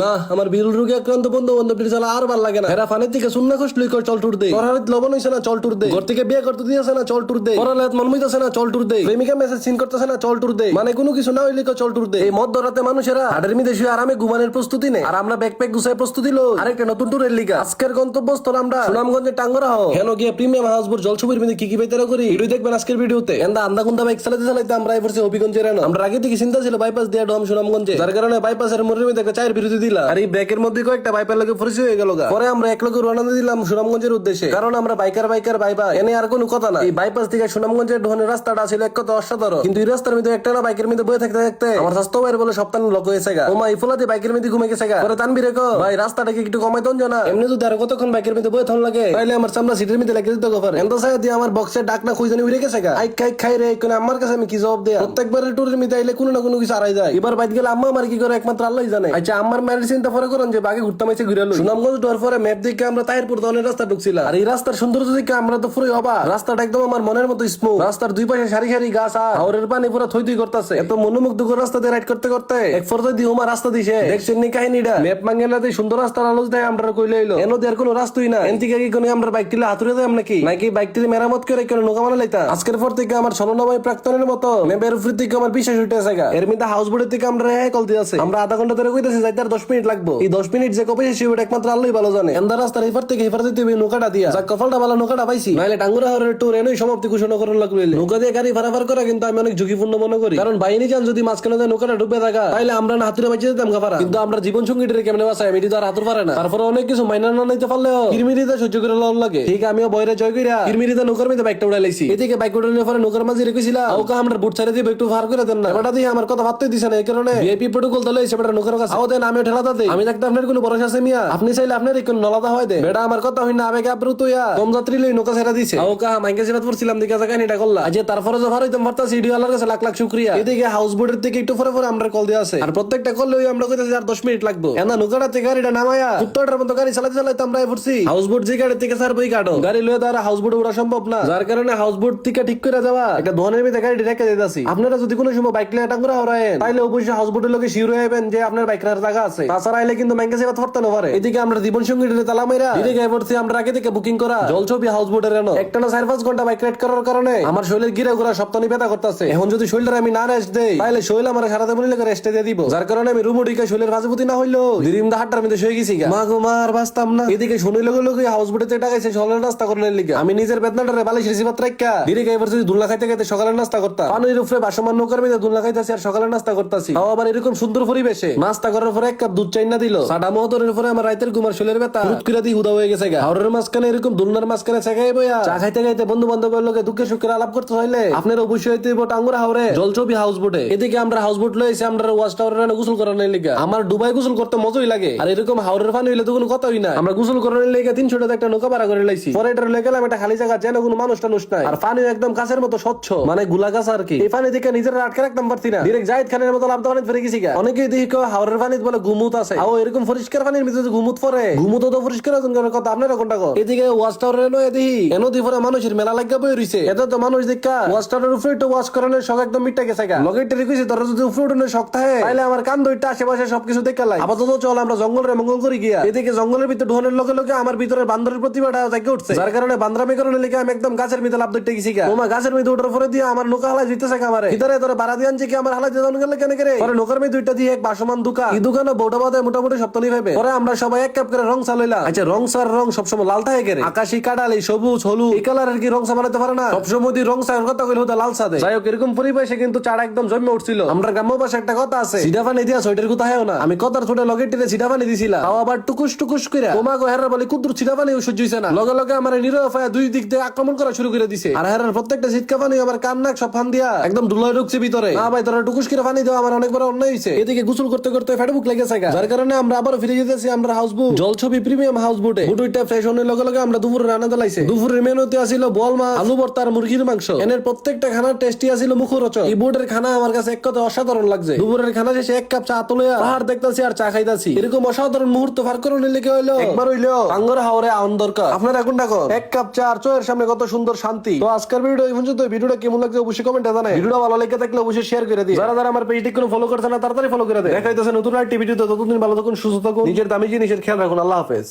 না আমার বিরুল রোগে আক্রান্ত বন্ধু বন্ধু চালা আর ভালো লাগে না। এরা ফানের থেকে শূন্য খুশলি কই চল টুর দে পড়ার লবণ হইছে না চল টুর দে ঘর থেকে বিয়ে করতে দিয়েছে না চল টুর দে পড়ালে মন মইতাছে না চল টুর দে প্রেমিকা মেসেজ সিন করতেছে না চল টুর দে মানে কোনো কিছু না হইলে চল টুর দে এই মধ্যরাতে মানুষেরা হাটের মিদে শুয়ে আরামে ঘুমানোর প্রস্তুতি নেই আর আমরা ব্যাকপ্যাক গুছায় প্রস্তুতি লো আরেকটা নতুন টুরের লিগা। আজকের গন্তব্যস্থল আমরা সুনামগঞ্জে টাঙ্গরা হও। কেন গিয়ে প্রিমিয়াম হাউসবোট জলছবির মিদে কি কি বেতারা করি? ভিডিও দেখবেন আজকের ভিডিওতে। এন্দা আন্দা কুন্দা বাইক চালাতে চালাতে আমরা এবার হবিগঞ্জের এনো আমরা আগে থেকে চিন্তা ছিল বাইপাস দিয়ে ডম সুনামগঞ্জে। যার কারণে বাইপাসের মোড়ের মধ্যে একটা চায়ের বিরতি দিলা আর এই ব্যাকের মধ্যে কয়েকটা বাইপার লোকে পরিচয় হয়ে গেল পরে আমরা এক লোকের রওনা দিলাম সুনামগঞ্জের উদ্দেশ্যে। কারণ আমরা বাইকার বাইকার বাইবা এনে আর কোনো কথা না এই বাইপাস থেকে সুনামগঞ্জের ঢোনের রাস্তাটা ছিল এক কথা অসাধারণ। কিন্তু এই রাস্তার মধ্যে একটা না বাইকের মধ্যে বয়ে থাকতে থাকতে আমার স্বাস্থ্য ভাইয়ের বলে সপ্তাহ লোক হয়েছে গা। ওমা এই ফুলাতে বাইকের মধ্যে ঘুমে গেছে গা। পরে তানবিরে কো ভাই, রাস্তাটাকে একটু কমাই তন না এমনি যদি আর কতক্ষণ বাইকের মধ্যে বয়ে থন লাগে, তাইলে আমার চামড়া সিটের মধ্যে লাগিয়ে দিতে গোফার। এত সাই দিয়ে আমার বক্সের ডাক না খুঁজে উড়ে গেছে গা। আই খাই খাই রে কোন আমার কাছে আমি কি জবাব দেয়া? প্রত্যেকবার ট্যুরের মধ্যে আইলে কোনো না কোনো কিছু আড়াই যায়। এবার বাইক গেলে আম্মা আমার কি করে একমাত্র আল্লাহ জানে। আচ্ছা আমার মেডিসিন তো পরে করেন যে বাগে ঘুরতে মাইছে ঘুরে এলো সুনামগঞ্জ ডোর পরে ম্যাপ দেখে আমরা তাহিরপুর ধরনের রাস্তা ঢুকছিলাম। আর এই রাস্তার সৌন্দর্য দেখে আমরা তো পুরো হবা রাস্তাটা একদম আমার মনের মতো স্মুথ রাস্তার দুই পাশে সারি সারি গাছ আর হাওরের পানি পুরো থই থই করতেছে। এত মনোমুগ্ধকর রাস্তা দিয়ে রাইড করতে করতে এক পর্যায়ে দিয়ে উমা রাস্তা দিছে। দেখছেন নি কাহিনীটা? ম্যাপ মাঙ্গেলাতে সুন্দর রাস্তার আলোচ দেয় আমরা কইলে এলো এনো দেয়ার কোনো রাস্তাই না এন থেকে কি কোনো আমরা বাইক টিলে হাতুড়ে দেয় নাকি নাকি বাইক টিলে মেরামত করে কেন নৌকা লাইতা আজকের পর থেকে আমার ছলনাময় প্রাক্তনের মতো ম্যাপের উপর থেকে আমার বিশ্বাস উঠে আছে এর মধ্যে হাউস বোর্ডের থেকে আমরা কল দিয়ে আছে। আমরা আধা ঘণ্টা ধরে কইতেছি যাইতে আর দশ মিনিট লাগবো। এই দশ মিনিট যে কবে শেষ হবে, একমাত্র আল্লাহই ভালো জানে। এন্দার রাস্তার এপার থেকে এপার দিতে হবে, নৌকাটা দিয়া। যাক, কপালটা ভালো, নৌকাটা পাইছি। নাহলে টাঙ্গুরা হরের ট্যুর এনেই সমাপ্তি ঘোষণা করার লাগল। নৌকা দিয়ে গাড়ি ভাড়াভার করা কিন্তু আমি অনেক ঝুঁকিপূর্ণ মনে করি। কারণ বাইনি যান, যদি মাঝখানে দিয়ে নৌকাটা ডুবে থাকা তাহলে আমরা না হাতুরে বাঁচিয়ে দিতাম গাফারা। কিন্তু আমরা জীবন সঙ্গীটের কেমনে বাঁচাই এটি তো আর হাতুর পারে না। তারপরে অনেক কিছু মাইনা না নিতে পারলেও কিরমিরিতে সহ্য করে লন লাগে। ঠিক, আমিও বয়রে জয় কইরা কিরমিরিতে নৌকার মধ্যে বাইকটা উড়াই লাইছি। এদিকে বাইক উড়ানোর পরে নৌকার মাঝে রেখেছিলাম। ওকে আমরা বুট ছাড়ে দিয়ে একটু ফার করে দেন না। এবারটা দিয়ে আমার কথা ভাবতে দিছে না, এই কারণে। ভিআইপি প্রোটোকল দলে সেটা নৌকার কাছে আও দেন দেই। আমি দেখতে আপনার কোনো ভরসা আছে মিয়া? আপনি চাইলে আপনার কোনো নলাদা হয় দে বেটা আমার কথা হই না আবেগে আব্রু তো কম যাত্রী লই নৌকা ছেড়ে দিছে। আও কা মাইকে পড়ছিলাম দিকে জায়গা নিটা করলা। আজ তারপরে যে কাছে লাখ লাখ শুকরিয়া। এদিকে হাউস থেকে একটু পরে পরে আমরা কল দিয়ে আছে। আর প্রত্যেকটা কল লই আমরা কইতাছি আর 10 মিনিট লাগবে। এনা নৌকাটা থেকে গাড়িটা নামায়া উত্তরটার মতো গাড়ি চালাতে চালাতে আমরা পড়ছি। হাউস বোর্ড যে গাড়ি থেকে স্যার বই কাটো গাড়ি লয়ে তারা হাউস ওড়া সম্ভব না। যার কারণে হাউস বোর্ড থেকে ঠিক করে যাওয়া। একটা ধনের মধ্যে গাড়ি রেখে দিতেছি। আপনারা যদি কোনো সময় বাইক লিয়ে টাঙ্গুরা হরায়েন তাইলে অবশ্যই হাউস বোর্ডের লোকে শিউর হইবেন যে আপনার বাইক রাখার জায়গা আছে। তাছাড়া আইলে কিন্তু ব্যাংকে সেবা ধরতে না পারে। এদিকে আমরা জীবন সঙ্গী তালা মাইরা এদিকে পড়ছি আমরা আগে থেকে বুকিং করা। জল ছবি হাউস বোর্ডের এনো। একটা না চার পাঁচ ঘণ্টা বাইক রাইড করার কারণে। আমার শরীরের গিরা ঘোরা সপ্তাহ ব্যথা করতেছে। এখন যদি শরীরটা আমি না রেস্ট দেই তাহলে শরীর আমার সারা দেবনি লেগে রেস্টে দিয়ে দিব। যার কারণে আমি রুম উঠিকে শরীরের ভাজপুতি না হইল। দিরিম দা হাটটার মধ্যে শুয়ে গেছি মা গো মা আর বাঁচতাম না। এদিকে শুনে লগে লগে হাউস থেকে টাকাইছে সকালের নাস্তা করলেন লিগা। আমি নিজের বেতনাটারে বালিশ রিসিভার রাখা দিরে এবার যদি দুল্লা খাইতে খাইতে সকালের নাস্তা করতাম। পানির উপরে বাসমান নৌকার মধ্যে দুল্লা খাইতেছি আর সকালের নাস্তা করতেছি। আবার এরকম সুন্দর পরিবেশে। নাস্তা করার পরে এক কাপ দুধ চাই না দিল। সাডা মহতরের পরে আমার রাইতের ঘুমার শরীরের ব্যথা। হুট করে দিয়ে হুদা হয়ে গেছে গা। হাওরের মাঝখানে এরকম দুলনার মাঝখানে ছেকাই বইয়া। চা খাইতে খাইতে বন্ধু বান্ধবের লোকে দুঃখে সুখের আলাপ করতে হইলে আপনার অবশ্যই হইতে টাঙ্গুরা হাওরে। জলছবি হাউস বোটে এদিকে আমরা হাউস বোট লইছি আমরা ওয়াচ টাওয়ারে গোসল করানোর লিগা আমার ডুবাই গোসল করতে মজাই লাগে। আর এরকম হাওরের পানি হইলে তো কোনো কথাই না আমরা গোসল করানোর লিগা তিনশো টাকা একটা নৌকা ভাড়া করে লাইছি। পরে এটা লয়ে গেলাম একটা খালি জায়গা যেন কোনো মানুষ টানুষ নাই। আর পানি একদম কাছের মতো স্বচ্ছ। মানে গুলা গাছ আর কি। এই পানি থেকে নিজের আটকে রাখতাম পারছি না। ডিরেক্ট জাহিদ খানের মতো লাভ পানি ফিরে গেছি। অনেকেই দেখি কেউ হাওরের পানি বলে গুমুত আছে। আও এরকম পরিষ্কার পানির ভিতরে যে গুমুত পরে গুমুত তো পরিষ্কার আছে কথা আপনারা কোনটা কর এদিকে ওয়াশ টাওয়ারে নয় দেখি এনো দি পরে মানুষের মেলা লাগা বই রইছে। এত তো মানুষ দেখা। ওয়াশ টাওয়ারের উপরে তো ওয়াশ করানোর শখ একদম মিটটা গেছে গা। লগে টেরি কইছে তোরা যদি উপরে উঠানোর শখ থাকে তাহলে আমার কান দুইটা আশেপাশে সবকিছু দেখা লাই আপাতত চল আমরা জঙ্গলের মঙ্গল করি গিয়া। এদিকে জঙ্গলের ভিতরে ঢোনের লগে লগে আমার ভিতরে বান্দরের প্রতিভাটা জাগে উঠছে। যার কারণে বান্দরামি করণের লিগে আমি একদম গাছের ভিতরে লাভ ধরতে গেছি গা। ওমা গাছের ভিতরে উঠার পরে দিয়ে আমার নৌকা হালাই দিতেছে আমারে। ভিতরে তোরে বাড়া দিয়ে আনছে কি আমার হালাই দিয়ে গেলে কেন করে পরে নৌকার মেয়ে দুইটা দিয়ে এক বাসমান দুকা। এই দোকানে বউটা বাদে মোটামুটি ভাবে পরে আমরা সবাই এক কাপ করে রং আচ্ছা রং সার রং সবসময় লাল থাকে কেরে আকাশি কাটালি সবুজ হলুদ এই কালারের কি রং চা বানাতে পারে না? সবসময় রং কথা কইলে হতো লাল যাই হোক এরকম পরিবেশে কিন্তু একদম জন্মে উঠছিল। আমরা গ্রাম্য ভাষা একটা কথা আছে। সিডা পানি দিয়া সোয়েটার কথা হয় না। আমি কথার ছোট সিডা পানি দিছিলাম। তাও আবার টুকুস টুকুস করে হেরার বলে কুদ্রু সিডা পানি সহ্য হইছে না। লগে লগে আমার দুই দিক দিয়ে আক্রমণ করা শুরু করে দিছে। আর হেরার প্রত্যেকটা সিটকা পানি আমার কান নাক সব ফান দিয়া একদম ধুলোয় ঢুকছে ভিতরে। না ভাই তোরা টুকুস করে পানি দেওয়া আমার অনেক বড় অন্যায় হইছে। এদিকে গোসল করতে করতে ফেটে বুক লেগেছে। যার কারণে আমরা আবার ফিরে যেতেছি আমরা হাউস বুট জল ছবি প্রিমিয়াম হাউস বুটে বুটুইটা ফ্রেশ হওয়ার লগে লগে আমরা দুপুরে রান্না দলাইছে দুপুরের মেনুতে আসিল বল মাছ আলু ভর্তা আর মুরগির মাংস। এনের প্রত্যেকটা খানা টেস্টি আসিল মুখরোচক। এই বুটের খানা আমার কাছে এক কথা অসাধারণ লাগছে। দুপুরের খানা শেষে এক কাপ চা তুলে পাহাড় দেখতাছি আর চা খাইতাছি। এরকম অসাধারণ মুহূর্ত পার করে নিলে কি হইল? একবার হইল। আঙ্গর হাওরে আউন দরকার। আপনার এখন ডাকো এক কাপ চা আর চোয়ের সামনে কত সুন্দর শান্তি। তো আজকের ভিডিও এই পর্যন্ত ভিডিওটা কেমন লাগছে অবশ্যই কমেন্টে জানাই ভিডিওটা ভালো লেগে থাকলে অবশ্যই শেয়ার করে দিই যারা যারা আমার পেজটি কোনো ফলো করছে না তাড়াতাড়ি ফলো করে দেয় দেখাইতেছে নতুন একটি ভিডিও ততদিন ভালো থাকুন সুস্থ থাকুন। নিজের দামি জিনিসের খেয়াল রাখুন আল্লাহ হাফেজ।